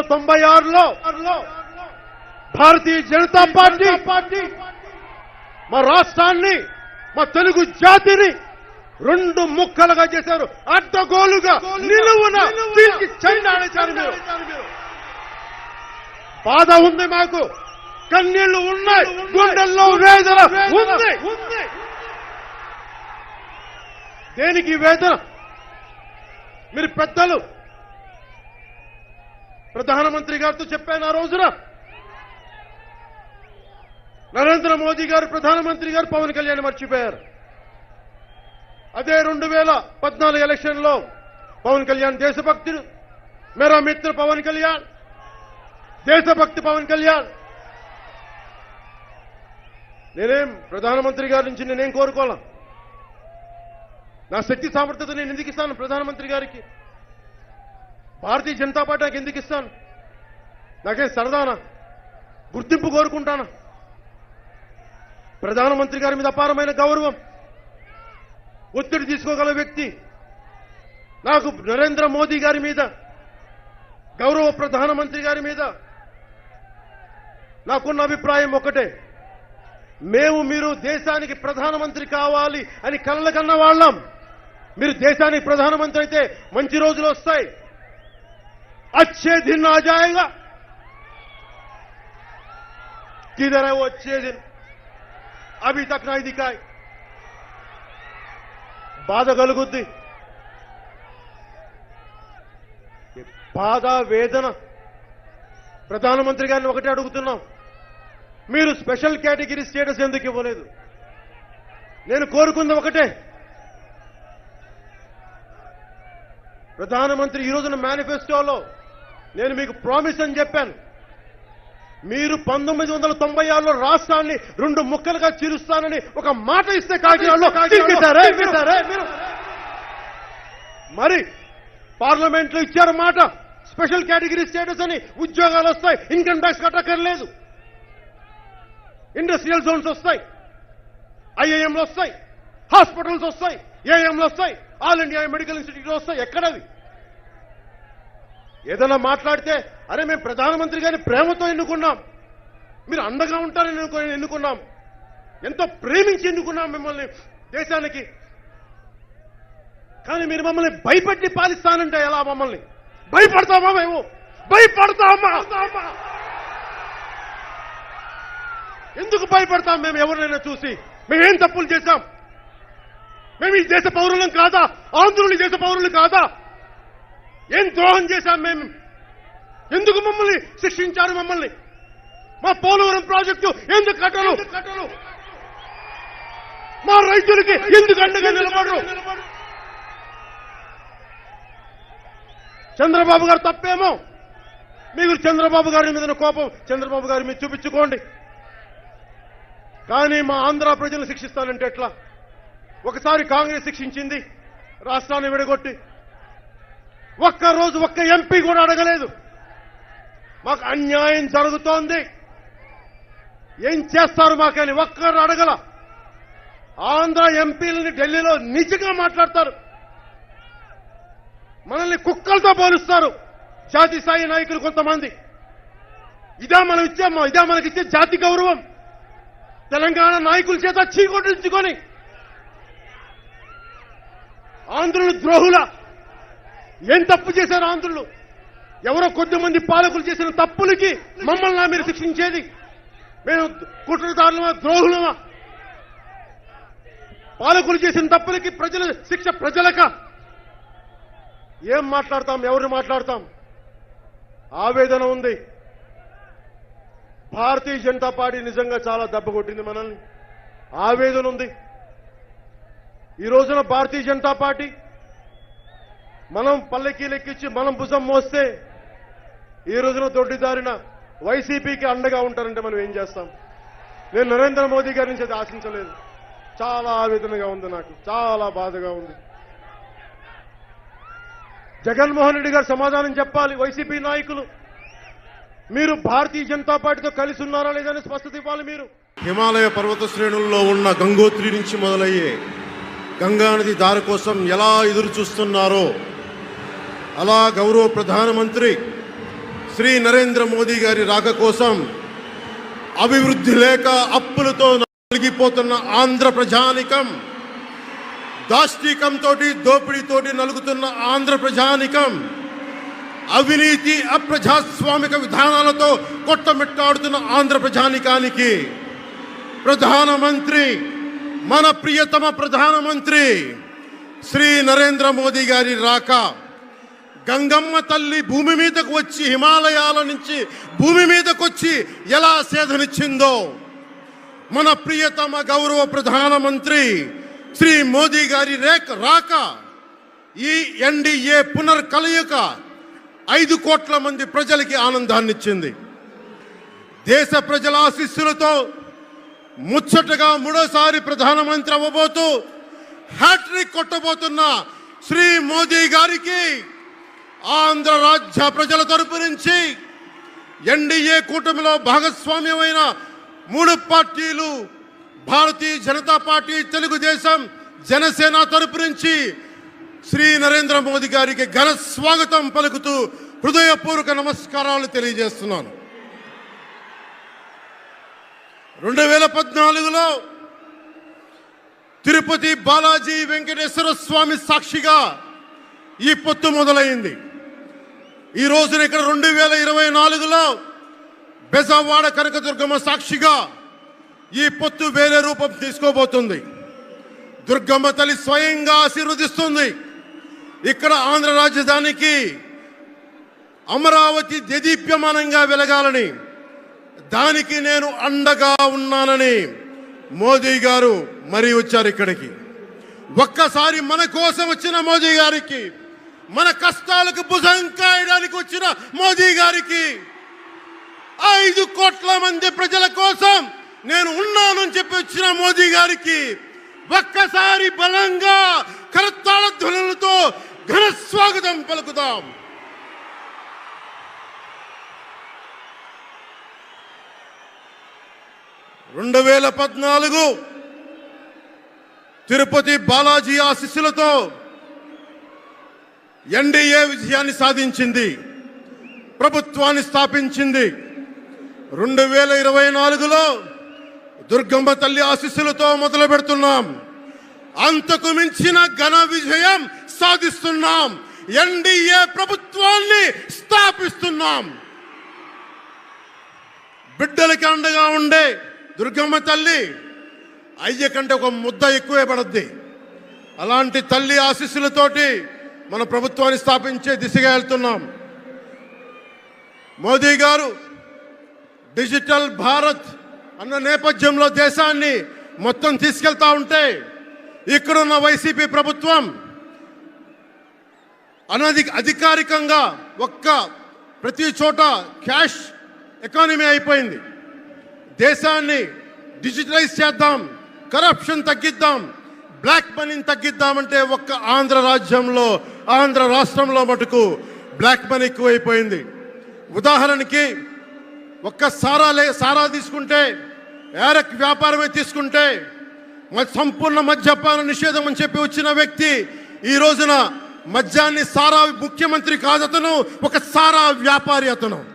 వందల తొంభై ఆరులో భారతీయ జనతా పార్టీ పార్టీ మా రాష్ట్రాన్ని మా తెలుగు జాతిని రెండు ముక్కలుగా చేశారు. అడ్డగోలుగా నిలువున చీల్చి చెండాడేశారు మీరు. బాధ ఉంది మాకు. కన్నీళ్ళు ఉన్నాయి గుండెల్లో వేదన ఉంది. దేనికి వేదన? మీరు పెద్దలు ప్రధానమంత్రి గారితో చెప్పాను ఆ రోజున. నరేంద్ర మోదీ గారు ప్రధానమంత్రి గారు పవన్ కళ్యాణ్ మర్చిపోయారు. అదే రెండు వేల పద్నాలుగు ఎలక్షన్లో పవన్ కళ్యాణ్ దేశభక్తుడు మేరా మిత్ర పవన్ కళ్యాణ్ దేశభక్తి పవన్ కళ్యాణ్. నేనేం ప్రధానమంత్రి గారి నుంచి నేనేం కోరుకోవాలా? నా శక్తి సామర్థ్యత నేను ఎందుకు ఇస్తాను ప్రధానమంత్రి గారికి? భారతీయ జనతా పార్టీ నాకు ఎందుకు ఇస్తాను? నాకే సరదానా? గుర్తింపు కోరుకుంటానా? ప్రధానమంత్రి గారి మీద అపారమైన గౌరవం. ఒత్తిడి తీసుకోగల వ్యక్తి నాకు నరేంద్ర మోదీ గారి మీద గౌరవ ప్రధానమంత్రి గారి మీద నాకున్న అభిప్రాయం ఒకటే. మేము మీరు దేశానికి ప్రధానమంత్రి కావాలి అని కళ్ళకన్న వాళ్ళం. మీరు దేశానికి ప్రధానమంత్రి అయితే మంచి రోజులు వస్తాయి. అచ్చే దిన్ ఆ జాయేగా किधर है वो अच्छे दिन అభి తక్ నాయి దికాయ్ బాధ కలుగుద్ది ఈ బాధ వేదన ప్రధానమంత్రి గారిని ఒకటే అడుగుతున్నాం మీరు స్పెషల్ కేటగిరీ స్టేటస్ ఎందుకు ఇవ్వలేదు నేను కోరుకుంది ఒకటే ప్రధానమంత్రి ఈ రోజున మేనిఫెస్టోలో నేను మీకు ప్రామిస్ అని చెప్పాను. మీరు పంతొమ్మిది వందల తొంభై ఆరులో రాష్ట్రాన్ని రెండు ముక్కలుగా చీరుస్తానని ఒక మాట ఇస్తే కాకినాడలో మీరు మరి పార్లమెంట్లో ఇచ్చారు మాట. స్పెషల్ కేటగిరీ స్టేటస్ అని ఉద్యోగాలు వస్తాయి ఇన్కమ్ ట్యాక్స్ కట్టక్కర్లేదు. ఇండస్ట్రియల్ జోన్స్ వస్తాయి ఐఐఎంలు వస్తాయి హాస్పిటల్స్ వస్తాయి ఏఎంలు వస్తాయి ఆల్ ఇండియా మెడికల్ ఇన్స్టిట్యూట్ వస్తాయి ఎక్కడవి ఏదైనా మాట్లాడితే అరే మేము ప్రధానమంత్రి గారిని ప్రేమతో ఎన్నుకున్నాం. మీరు అండగా ఉంటారని ఎన్నుకున్నాం. ఎంతో ప్రేమించి ఎన్నుకున్నాం మిమ్మల్ని దేశానికి. కానీ మీరు మమ్మల్ని భయపెట్టి పాలిస్తానంటే ఎలా మమ్మల్ని? భయపడతామా మేము? భయపడతామా? ఎందుకు భయపడతాం మేము ఎవరినైనా చూసి? మేమేం తప్పులు చేశాం? మేము ఈ దేశ పౌరులం కాదా? ఆంధ్రులు దేశ పౌరులు కాదా? ఏం ద్రోహం చేశాం మేము. ఎందుకు మమ్మల్ని శిక్షించారు మమ్మల్ని? మా పోలవరం ప్రాజెక్టు ఎందుకు కట్టరు? కట్టరు? మా రైతులకి ఎందుకు అండగా నిలబడరు? చంద్రబాబు గారు తప్పేమో? మీకు చంద్రబాబు గారి మీద కోపం చంద్రబాబు గారి మీద చూపించుకోండి. కానీ మా ఆంధ్ర ప్రజలను శిక్షిస్తానంటే ఎట్లా? ఒకసారి కాంగ్రెస్ శిక్షించింది రాష్ట్రాన్ని విడగొట్టి ఒక్క రోజు ఒక్క ఎంపీ కూడా అడగలేదు. మాకు అన్యాయం జరుగుతోంది. ఏం చేస్తారు మాకని ఒక్కరు అడగల. ఆంధ్ర ఎంపీలని ఢిల్లీలో నిజంగా మాట్లాడతారు. మనల్ని కుక్కలతో పోలుస్తారు. జాతి స్థాయి నాయకులు కొంతమంది. ఇదే మనం ఇచ్చే ఇదే మనకిచ్చే జాతి గౌరవం. తెలంగాణ నాయకుల చేత చీకొట్టించుకొని ఆంధ్రులు ద్రోహుల ఏం తప్పు చేశారు ఆంధ్రులు? ఎవరో కొద్దిమంది పాలకులు చేసిన తప్పులకి మమ్మల్ని మీరు శిక్షించేది మేము కుట్రదారులమా ద్రోహులమా? పాలకులు చేసిన తప్పులకి ప్రజల శిక్ష ప్రజలక. ఏం మాట్లాడతాం? ఎవరు మాట్లాడతాం? ఆవేదన ఉంది. భారతీయ జనతా పార్టీ నిజంగా చాలా దెబ్బ కొట్టింది మనల్ని. ఆవేదన ఉంది. ఈ రోజున భారతీయ జనతా పార్టీ మనం పల్లెకి లెక్కించి మనం భుజం మోస్తే ఈ రోజున దొడ్డిదారిన వైసీపీకి అండగా ఉంటారంటే మనం ఏం చేస్తాం? నేను నరేంద్ర మోదీ గారి నుంచి అది ఆశించలేదు. చాలా ఆవేదనగా ఉంది నాకు. చాలా బాధగా ఉంది. జగన్మోహన్ రెడ్డి గారు సమాధానం చెప్పాలి. వైసీపీ నాయకులు మీరు భారతీయ జనతా పార్టీతో కలిసి ఉన్నారా లేదని స్పష్టత ఇవ్వాలి మీరు. హిమాలయ పర్వత శ్రేణుల్లో ఉన్న గంగోత్రి నుంచి మొదలయ్యే గంగానది దారి కోసం ఎలా ఎదురు చూస్తున్నారో అలా గౌరవ ప్రధానమంత్రి శ్రీ నరేంద్ర మోదీ గారి రాక కోసం అభివృద్ధి లేక అప్పులతో నలిగిపోతున్న ఆంధ్ర ప్రజానికం దాష్టికంతో దోపిడీతోటి నలుగుతున్న ఆంధ్ర ప్రజానికం అవినీతి అప్రజాస్వామిక విధానాలతో కొట్టమిట్టాడుతున్న ఆంధ్ర ప్రజానికానికి ప్రధానమంత్రి మన ప్రియతమ ప్రధానమంత్రి శ్రీ నరేంద్ర మోదీ గారి రాక గంగమ్మ తల్లి భూమి మీదకు వచ్చి హిమాలయాల నుంచి భూమి మీదకు వచ్చి ఎలా సేధనిచ్చిందో మన ప్రియతమ గౌరవ ప్రధానమంత్రి శ్రీ మోదీ గారి రేక రాక ఈ ఎన్డీఏ పునర్కలయిక ఐదు కోట్ల మంది ప్రజలకి ఆనందాన్నిచ్చింది. దేశ ప్రజల ఆశీస్సులతో ముచ్చటగా మూడోసారి ప్రధానమంత్రి అవ్వబోతూ హ్యాట్రిక్ కొట్టబోతున్న శ్రీ మోదీ గారికి ఆంధ్ర రాజ్య ప్రజల తరపు నుంచి ఎన్డీఏ కూటమిలో భాగస్వామ్యమైన మూడు పార్టీలు భారతీయ జనతా పార్టీ తెలుగుదేశం జనసేన తరపు నుంచి శ్రీ నరేంద్ర మోదీ గారికి ఘన స్వాగతం పలుకుతూ హృదయపూర్వక నమస్కారాలు తెలియజేస్తున్నాను. రెండు వేల పద్నాలుగులో తిరుపతి బాలాజీ వెంకటేశ్వర స్వామి సాక్షిగా ఈ పొత్తు మొదలైంది. ఈ రోజున ఇక్కడ రెండు వేల ఇరవై నాలుగులో బెజవాడ కనకదుర్గమ్మ సాక్షిగా ఈ పొత్తు వేరే రూపం తీసుకోబోతుంది. దుర్గమ్మ తల్లి స్వయంగా ఆశీర్వదిస్తుంది. ఇక్కడ ఆంధ్ర రాజధానికి అమరావతి దేదీప్యమానంగా వెలగాలని దానికి నేను అండగా ఉన్నానని మోదీ గారు మరీ వచ్చారు ఇక్కడికి. ఒక్కసారి మన కోసం వచ్చిన మోదీ గారికి మన కష్టాలకు భుజం కాయడానికి వచ్చిన మోదీ గారికి ఐదు కోట్ల మంది ప్రజల కోసం నేను ఉన్నానని చెప్పి వచ్చిన మోదీ గారికి ఒక్కసారి బలంగా కరతాళ ధ్వనులతో ఘన స్వాగతం పలుకుదాం. రెండు వేల పద్నాలుగు తిరుపతి బాలాజీ ఆశీస్సులతో ఎన్డీఏ విజయాన్ని సాధించింది. ప్రభుత్వాన్ని స్థాపించింది. రెండు వేల ఇరవై నాలుగులో దుర్గమ్మ తల్లి ఆశీస్సులతో మొదలు పెడుతున్నాం. అంతకు మించిన ఘన విజయం సాధిస్తున్నాం. ఎన్డీఏ ప్రభుత్వాన్ని స్థాపిస్తున్నాం. బిడ్డలకి అండగా ఉండే దుర్గమ్మ తల్లి అయ్య కంటే ఒక ముద్ద ఎక్కువే పడద్ది. అలాంటి తల్లి ఆశీస్సులతోటి మన ప్రభుత్వాన్ని స్థాపించే దిశగా వెళ్తున్నాం. మోదీ గారు డిజిటల్ భారత్ అన్న నేపథ్యంలో దేశాన్ని మొత్తం తీసుకెళ్తా ఉంటే ఇక్కడున్న వైసీపీ ప్రభుత్వం అనధి అధికారికంగా ఒక్క ప్రతి చోట క్యాష్ ఎకానమీ అయిపోయింది. దేశాన్ని డిజిటలైజ్ చేద్దాం కరప్షన్ తగ్గిద్దాం బ్లాక్ మనీని తగ్గిద్దామంటే ఒక్క ఆంధ్ర రాజ్యంలో ఆంధ్ర రాష్ట్రంలో మటుకు బ్లాక్ మనీ ఎక్కువైపోయింది. ఉదాహరణకి ఒక్క సారా లే సారా తీసుకుంటే ఏరక్ వ్యాపారమే తీసుకుంటే సంపూర్ణ మద్యపాన నిషేధం అని చెప్పి వచ్చిన వ్యక్తి ఈ రోజున మద్యాన్ని సారా ముఖ్యమంత్రి కాదు అతను ఒక సారా వ్యాపారి అతను.